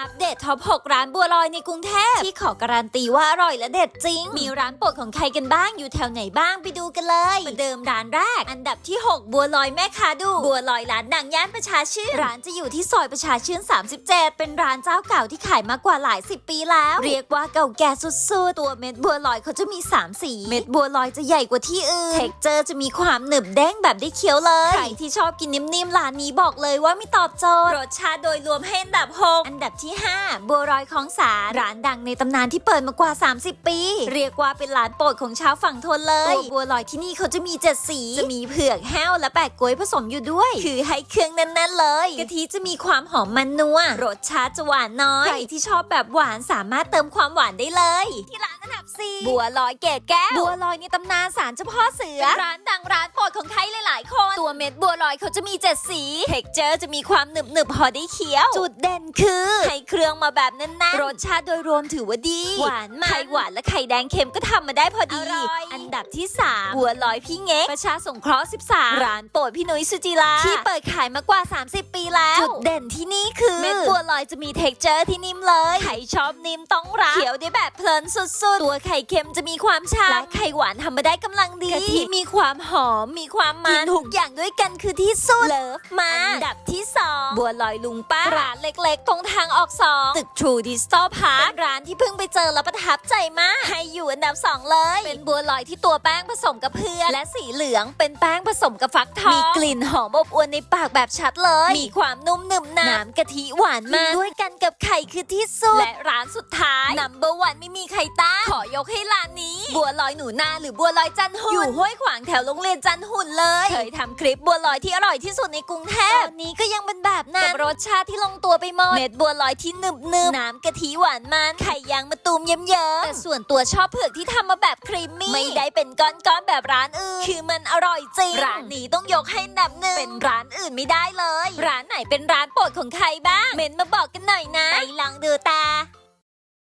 อัปเดตท็อป 6 ร้านบัวลอยในกรุงเทพที่ขอการันตีว่าอร่อยและเด็ดจริง มีร้านโปรดของใครกันบ้างอยู่แถวไหนบ้างไปดูกันเลยมาเดิมร้านแรก อันดับที่ 6 บัวลอยแม่ค้าดู บัวลอยร้านดังย่านประชาชื่น ร้านจะอยู่ที่ซอยประชาชื่น 37 เป็นร้านเจ้าเก่าที่ขายมากว่าหลายสิบปีแล้ว เรียกว่าเก่าแก่สุดๆ ตัวเม็ดบัวลอยเขาจะมี 3 สี เม็ดบัวลอยจะใหญ่กว่าที่อื่นเท็กเจอร์จะมีความหนึบเด้งแบบได้เคี้ยวเลยใครที่ชอบกินนิ่มๆร้านนี้บอกเลยว่าไม่ตอบโจทย์รสชาติโดยรวมให้อันดับ 6 อันดับที่5 บัวลอยของสาร้านดังในตำนานที่เปิดมากว่า 30 ปี เรียกว่าเป็นร้านโปรดของชาวฝั่งทนเลยตัวบัวลอยที่นี่เขาจะมีเจ็ดสี จะมีเผือกแห้วและแปะกล้วยผสมอยู่ด้วย คือให้เครื่องแน่นๆเลยกะทิจะมีความหอมมันนัวรสชาติจะหวานน้อยใครที่ชอบแบบหวานสามารถเติมความหวานได้เลย ที่ร้านอันดับสี่บัวลอยเกตแก้วบัวลอยในตำนานสารเจ้าพ่อเสือร้านดังร้านโปรดของใครหลายๆคนตัวเม็ดบัวลอยเขาจะมีเจ็ดสีเท็กเจอร์จะมีความหนึบหนึบๆพอได้เคี้ยว จุดเด่นคือให้เครื่องมาแบบแน่นๆรสชาติโดยรวมถือว่าดี หวานมันไข่หวานและไข่แดงเค็มก็ทำมาได้พอดีอันดับที่ 3 บัวลอยพี่เง็กประชาสงเคราะห์ 13 ร้านโปรดพี่นุ้ยสุจิลาที่เปิดขายมากว่า 30 ปีแล้ว จุดเด่นที่นี่คือ เม็ดบัวลอยจะมีเท็กเจอร์ที่นิ่มเลยใครชอบนิ่มต้องรักเคี้ยวได้แบบเพลินสุดๆ ตัวไข่เค็มจะมีความชาและไข่หวานทำมาได้กำลังดีกะทิมีความหอมมีความมันทุกอย่างด้วยกันคือที่สุดเลิฟมาอันดับที่2บัวลอยลุงป้าร้านเล็กๆตรงทางออกสองตึก True Digital Park ร้านที่เพิ่งไปเจอแล้วประทับใจมาก ให้อยู่อันดับ 2 เลย เป็นบัวลอยที่ตัวแป้งผสมกับเพื่อนและสีเหลืองเป็นแป้งผสมกับฟักทอง มีกลิ่นหอมอบอวลในปากแบบชัดเลย มีความนุ่มหนึบน้ำกะทิหวานมากด้วยกันกับไข่คือที่สุดและร้านสุดท้าย number one ไม่มีใครต้านขอยกให้ร้านนี้ บัวลอยหนูนาหรือบัวลอยจันหุ่นอยู่ห้วยขวางแถวโรงเรียนจันหุ่นเลยเคยทำคลิปบัวลอยที่อร่อยที่สุดในกรุงเทพตอนนี้ก็ยังเป็น แบบนั้นกับรสชาติที่ลงตัวไปหมดเม็ดบัวลอยที่หนึบหนึบน้ำกะทิหวานมันไข่ยางมะตูมเยิ้มๆแต่ส่วนตัวชอบเผือกที่ทำมาแบบครีมมี่ไม่ได้เป็นก้อนๆแบบร้านอื่นคือมันอร่อยจริงร้านนี้ต้องยกให้อันดับหนึ่งเป็นร้านอื่นไม่ได้เลย ร้านไหนเป็นร้านโปรดของใครบ้างเมนมาบอกกันหน่อยนะไปลองดูตา